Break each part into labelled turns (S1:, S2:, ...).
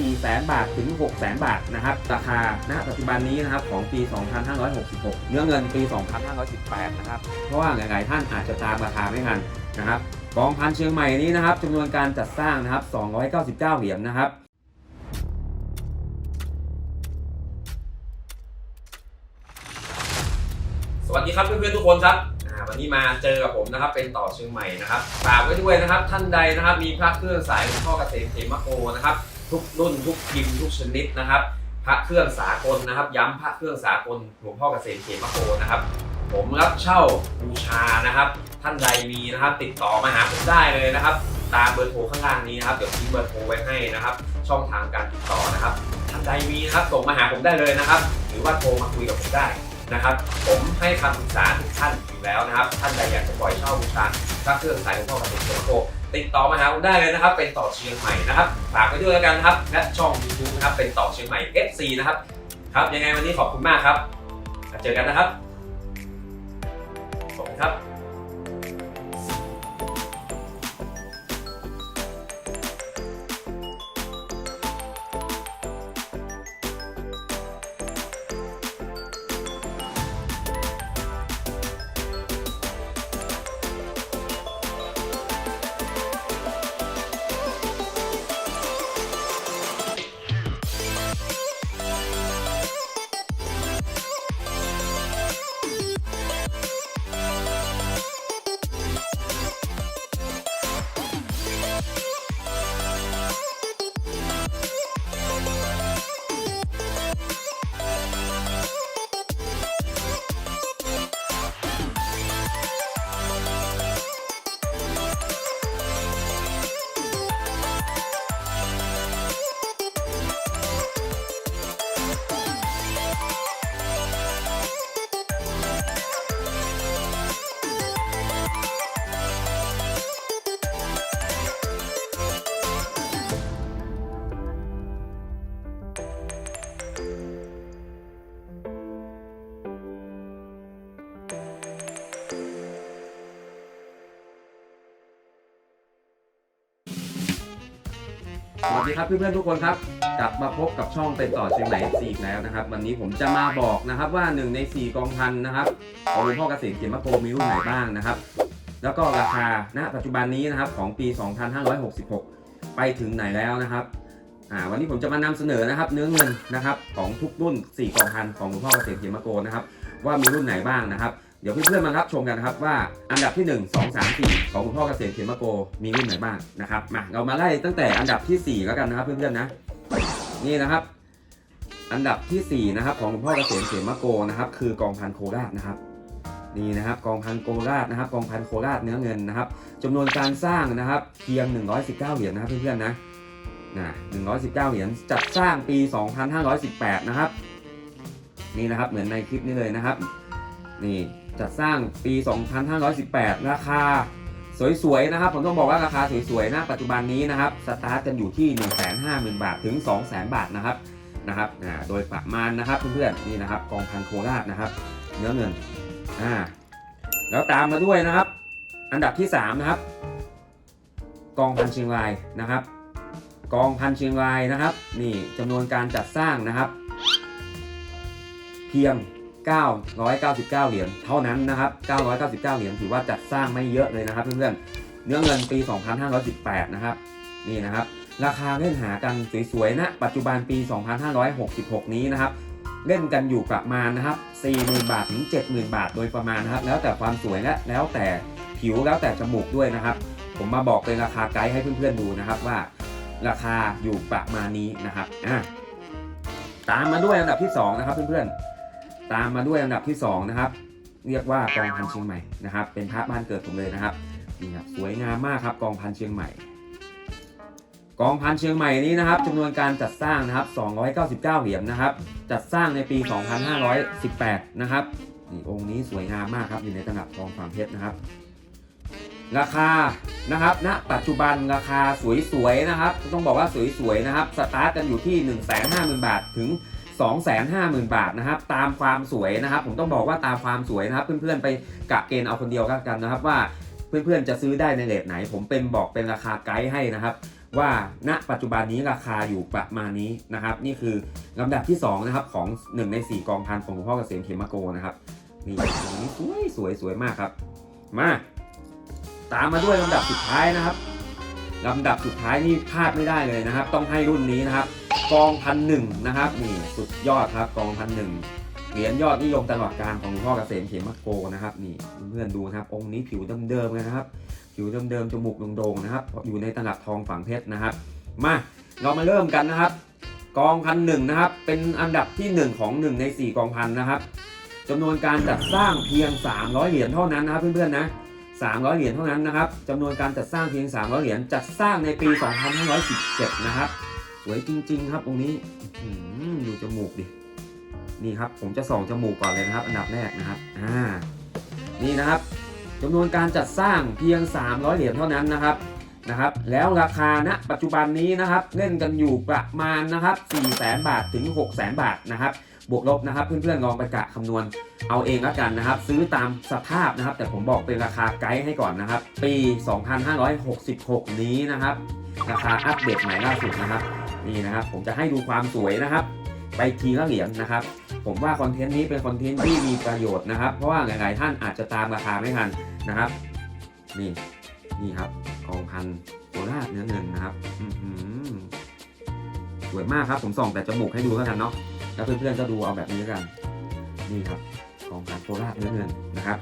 S1: 4แสนบาทถึง6แสนบาทนะครับ ราคาณปัจจุบันนี้นะครับของปี 2566 เนื้อเงินปี 2518 นะครับ เพราะว่าหลาย ๆ ท่านอาจจะตามราคาไม่ทันนะครับกองพันเชียงใหม่นี้นะครับจำนวนการจัดสร้างนะครับ 299 เหรียญนะครับสวัสดีครับเพื่อนๆทุกคนครับวันนี้มาเจอกับผมนะครับเป็นต่อเชียงใหม่นะครับฝากไว้ด้วยนะครับท่านใดนะครับมีพระเครื่องสายหลวงพ่อเกษมเขมโกนะครับ ทุกรุ่นทุกพิมพ์ทุกชนิดนะครับ พระเครื่องสากลนะครับ ย้ำพระเครื่องสากลหลวงพ่อเกษมเขมโกนะครับ ผมรับเช่าบูชานะครับ ท่านใดมีนะครับ ติดต่อมาหาผมได้เลยนะครับ ตามเบอร์โทรข้างล่างนี้นะครับเดี๋ยวทิ้งเบอร์โทรไว้ให้นะครับ ช่องทางการติดต่อนะครับ ท่านใดมีนะครับส่งมาหาผมได้เลยนะครับ หรือว่าโทรมาคุยกับผมได้นะครับ ผมให้คำปรึกษาทุกท่านอยู่แล้วนะครับ ท่านใดอยากจะปล่อยเช่าบูชาพระเครื่องสายหลวงพ่อเกษมเขมโก ติดต่อมาหาผมได้เลยนะครับ เป็นต่อเชียงใหม่นะครับฝากไปด้วยแล้วกันนะครับและช่องยูทูบนะครับเป็นต่อเชียงใหม่ FC นะครับครับยังไงวันนี้ขอบคุณมากครับเจอกันนะครับขอบคุณครับ สวัสดีครับเพื่อนๆทุกคนครับ กลับมาพบกับช่องเป็นต่อเชียงใหม่ FC อีกแล้วนะครับ วันนี้ผมจะมาบอกนะครับว่า 1 ใน 4 กองพันนะครับของหลวงพ่อเกษมเขียนมะโกมีรุ่นไหนบ้างนะครับ แล้วก็ราคาณปัจจุบันนี้นะครับของปี 2566 ไปถึงไหนแล้วนะครับอ่าวันนี้ผมจะมานำเสนอนะครับ เนื้อเงินนะครับของทุกรุ่น 4 กองพันของหลวงพ่อเกษมเขียนมะโกนะครับ ว่ามีรุ่นไหนบ้างนะครับ เดี๋ยวเพื่อนๆมารับชมกันนะครับว่าอันดับที่ 1 2 3 4 ของหลวงพ่อเกษมเขียนมะโกมีรุ่นไหนบ้างนะครับมาเรามาไล่ตั้งแต่อันดับทีสี่4 แล้วกันนะครับเพื่อนๆนะนี่นะครับ อันดับทีสี่4 นะครับ ของหลวงพ่อเกษมเขียนมะโกนะครับ คือกองพันโคราชนะครับนี่นะครับกองพันโคราชนะครับกองพันโคราชเนื้อเงินนะครับจำนวนการสร้างนะครับเพียง 119 เหรียญนะครับเพื่อนๆนะนะ119 เหรียญจัดสร้างปี 2518 นะครับ นี่นะครับเหมือนในคลิปนี้เลยนะครับ นี่ จัดสร้างปี 2518 ราคาสวยๆนะครับ ผมต้องบอกว่าราคาสวยๆนะปัจจุบันนี้นะครับ สตาร์ทกันอยู่ที่ 150,000 บาทถึง 200,000 บาทนะครับนะครับอ่าโดยประมาณนะครับเพื่อนๆนี่นะครับกองพันโคราชนะครับ เนื้อเงินอ่าแล้วตามมาด้วยนะครับ อันดับที่ 3 นะครับ กองพันเชียงรายนะครับ กองพันเชียงรายนะครับ นี่จำนวนการจัดสร้างนะครับ เพียง 999 เหรียญเท่านั้นนะครับ 999 เหรียญถือว่าจัดสร้างไม่เยอะเลยนะครับเพื่อนๆ เนื้อเงินปี 2518 นะครับ นี่นะครับ ราคาเล่นหากันสวยๆนะ ปัจจุบันปี 2566 นี้นะครับ เล่นกันอยู่ประมาณนะครับ 40,000 บาทถึง 70,000 บาทโดยประมาณนะครับ แล้วแต่ความสวยและแล้วแต่ผิวแล้วแต่จมูกด้วยนะครับ ผมมาบอกเป็นราคาไกด์ให้เพื่อนๆดูนะครับว่า ราคาอยู่ประมาณนี้นะครับ อะ ตามมาด้วยอันดับที่ 2 นะครับเพื่อนๆ ตามมาด้วยอันดับที่2นะครับเรียกว่ากองพันเชียงใหม่นะครับ เป็นพระบ้านเกิดผมเลยนะครับนี่ครับสวยงามมากครับกองพันเชียงใหม่ กองพันเชียงใหม่นี้นะครับจำนวนการจัดสร้างนะครับ 299 เหรียญนะครับ จัดสร้างในปี 2518 นะครับนี่องค์นี้สวยงามมากครับอยู่ในตำหนักทองฝั่งเพชรนะครับ ราคานะครับณปัจจุบันราคาสวยๆนะครับ ต้องบอกว่าสวยๆนะครับสตาร์ทกันอยู่ที่ 150,000 บาทถึง 250,000 บาทนะครับ ตามความสวยนะครับ ผมต้องบอกว่าตามความสวยนะครับ เพื่อนๆไปกะเกณฑ์เอาคนเดียวกันนะครับว่าเพื่อนๆจะซื้อได้ในเลทไหน ผมเป็นบอกเป็นราคาไกด์ให้นะครับ ว่าณปัจจุบันนี้ราคาอยู่ประมาณนี้นะครับ นี่คือลำดับที่2นะครับของ 1 ใน 4 กองพันของหลวงพ่อเกษมเขมโกนะครับนี่อันนี้สวยสวยสวยมากครับ มาตามมาด้วยลำดับสุดท้ายนะครับลำดับสุดท้ายนี่พลาดไม่ได้เลยนะครับ ต้องให้รุ่นนี้นะครับ กองพันหนึ่งนะครับนี่สุดยอดครับกองพันหนึ่งเหรียญยอดนิยมตลอดการของหลวงพ่อเกษมเขมโกนะครับนี่เพื่อนดูนะครับ องค์นี้ผิวเดิมๆนะครับ ผิวเดิมๆจมูกโด่งๆนะครับ อยู่ในตลับทองฝังเพชรนะครับ มาเรามาเริ่มกันนะครับ กองพันหนึ่งนะครับ เป็นอันดับที่ 1 ของ 1 ใน 4 กองพันนะครับจำนวนการจัดสร้างเพียง 300 เหรียญเท่านั้นนะครับเพื่อนๆนะ300 เหรียญเท่านั้นนะครับจำนวนการจัดสร้างเพียง 300 เหรียญจัดสร้างในปี 2517 นะครับ สวยจริง ๆ ครับองค์นี้ดูจมูกดินี่ครับ ผมจะส่องจมูกก่อนเลยนะครับ อันดับแรกนะครับอ่านี่นะครับจำนวนการจัดสร้างเพียง 300 เหรียญเท่านั้นนะครับนะครับ แล้วราคาณปัจจุบันนี้นะครับ เล่นกันอยู่ประมาณนะครับ400,000บาทถึง600,000บาทนะครับ บวกลบนะครับ เพื่อนๆลองไปกะคำนวณเอาเองแล้วกันนะครับ ซื้อตามสภาพนะครับ แต่ผมบอกเป็นราคาไกด์ให้ก่อนนะครับ ปี 2566 นี้นะครับ ราคาอัปเดตใหม่ล่าสุดนะครับ นี่นะครับผมจะให้ดูความสวยนะครับ ไปทีละเหรียญนะครับ ผมว่าคอนเทนต์นี้เป็นคอนเทนต์ที่มีประโยชน์นะครับ เพราะว่าหลายๆท่านอาจจะตามราคาไม่ทันนะครับ นี่นี่ครับกองพันโคราชเนื้อเงินนะครับสวยมากครับผมส่องแต่จมูกให้ดูแล้วกันเนาะแล้วเพื่อนๆก็ดูเอาแบบนี้แล้วกัน นี่ครับกองพันโคราชเนื้อเงินนะครับ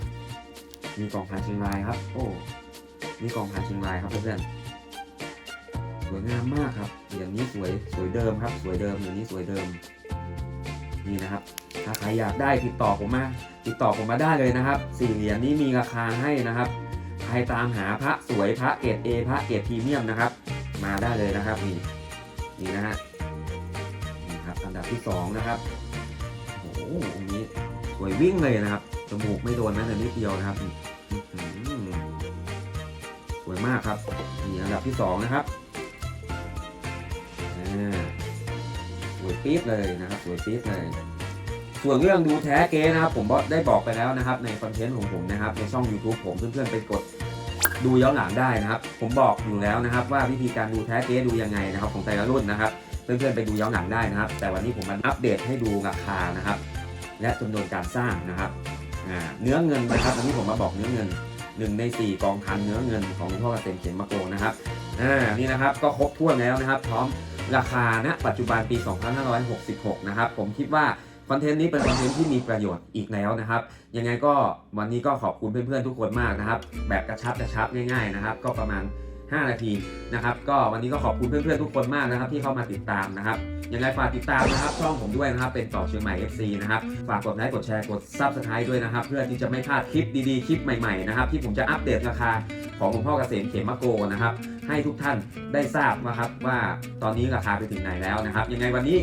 S1: มีกองพันเชียงรายครับ โอ้นี่กองพันเชียงรายครับเพื่อนๆ สวยงามมากครับเหรียญนี้สวยสวยเดิมครับ สวยเดิมเหรียญนี้สวยเดิม นี่นะครับ ถ้าใครอยากได้ติดต่อผมมาติดต่อผมมาได้เลยนะครับสี่เหรียญนี้มีราคาให้นะครับใครตามหาพระสวยพระเกรด A พระเกรดพรีเมียมนะครับ มาได้เลยนะครับนี่นี่นะฮะนี่ครับอันดับที่สองนะครับโอ้โหองค์นี้สวยวิ่งเลยนะครับจมูกไม่โดนแม้แต่นิดเดียวนะครับสวยมากครับนี่อันดับที่สองนะครับ ปี๊ดเลยนะครับสวยปี๊ดเลยส่วนเรื่องดูแท้เก๊นะครับ ผมได้บอกไปแล้วนะครับ ในคอนเทนต์ของผมนะครับ ในช่อง YouTube ผมเพื่อนๆไปกดดูย้อนหลังได้นะครับ ผมบอกอยู่แล้วนะครับ ว่าวิธีการดูแท้เก๊ดูยังไงนะครับ ของแต่ละรุ่นนะครับเพื่อนๆไปดูย้อนหลังได้นะครับ แต่วันนี้ผมมาอัปเดตให้ดูราคานะครับ และจำนวนการสร้างนะครับเนื้อเงินนะครับวันนี้ผมมาบอกเนื้อเงินหนึ่งในสี่กองพันเนื้อเงินของหลวงพ่อเกษมเขียนมาโกงนะครับอ่านี่นะครับก็ครบถ้วนแล้วนะครับ พร้อม ราคาณปัจจุบันปี 2566 นะครับ ผมคิดว่าคอนเทนต์นี้เป็นคอนเทนต์ที่มีประโยชน์อีกแล้วนะครับ ยังไงก็วันนี้ก็ขอบคุณเพื่อนๆทุกคนมากนะครับ แบบกระชับกระชับง่ายๆนะครับ ก็ประมาณ 5 นาทีนะครับ ก็วันนี้ก็ขอบคุณเพื่อนๆทุกคนมากนะครับ ที่เข้ามาติดตามนะครับยังไงฝากติดตามนะครับช่องผมด้วยนะครับ เป็นต่อเชียงใหม่ FC นะครับฝากกดไลค์กดแชร์กด Subscribe ด้วยนะครับ เพื่อที่จะไม่พลาดคลิปดีๆ คลิปใหม่ๆนะครับที่ผมจะอัปเดตราคาของหลวงพ่อเกษมเขมโกนะครับ ให้ทุกท่านได้ทราบนะครับว่าตอนนี้ราคาไปถึงไหนแล้วนะครับ ยังไงวันนี้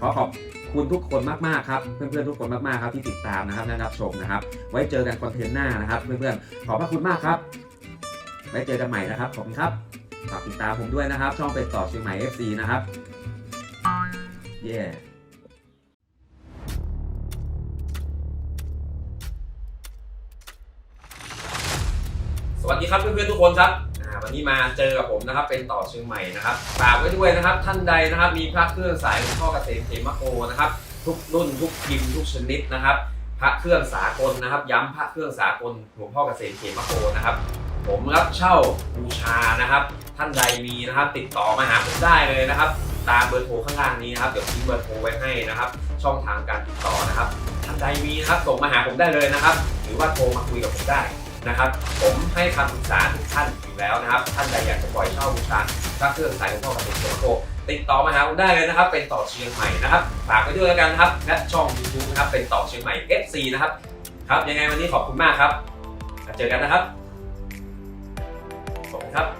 S1: ขอขอบคุณทุกคนมากๆครับ เพื่อนๆทุกคนมากๆครับที่ติดตามนะครับและรับชมนะครับ ไว้เจอกันคอนเทนต์หน้านะครับ เพื่อนๆขอบพระคุณมากครับ ไว้เจอกันใหม่นะครับ ขอบคุณครับ ฝากติดตามผมด้วยนะครับ ช่องเป็นต่อเชียงใหม่ FC นะครับ เย้สวัสดีครับเพื่อนๆทุกคนครับวันนี้มาเจอกับผมนะครับเป็นต่อเชียงใหม่นะครับฝากไว้ด้วยนะครับ ท่านใดนะครับมีพระเครื่องสายหลวงพ่อเกษมเขมโกนะครับทุกรุ่นทุกพิมพ์ทุกชนิดนะครับ พระเครื่องสากลนะครับ ย้ำพระเครื่องสากลหลวงพ่อเกษมเขมโกนะครับ ผมรับเช่าบูชานะครับ ท่านใดมีนะครับ ติดต่อมาหาผมได้เลยนะครับ ตามเบอร์โทรข้างล่างนี้นะครับเดี๋ยวทิ้งเบอร์โทรไว้ให้นะครับ ช่องทางการติดต่อนะครับ ท่านใดมีนะครับส่งมาหาผมได้เลยนะครับ หรือว่าโทรมาคุยกับผมได้นะครับ ผมให้คำปรึกษาทุกท่านอยู่แล้วนะครับ ท่านใดอยากจะปล่อยเช่าบูชาพระเครื่องสายหลวงพ่อกษมเขมโกติดต่อมาหาผมได้เลยนะครับ เป็นต่อเชียงใหม่นะครับฝากไว้ด้วยแล้วกันะครับและช่อง YouTube นะครับเป็นต่อเชียงใหม่ FC นะครับครับยังไงวันนี้ขอบคุณมากครับเจอกันนะครับ ครับ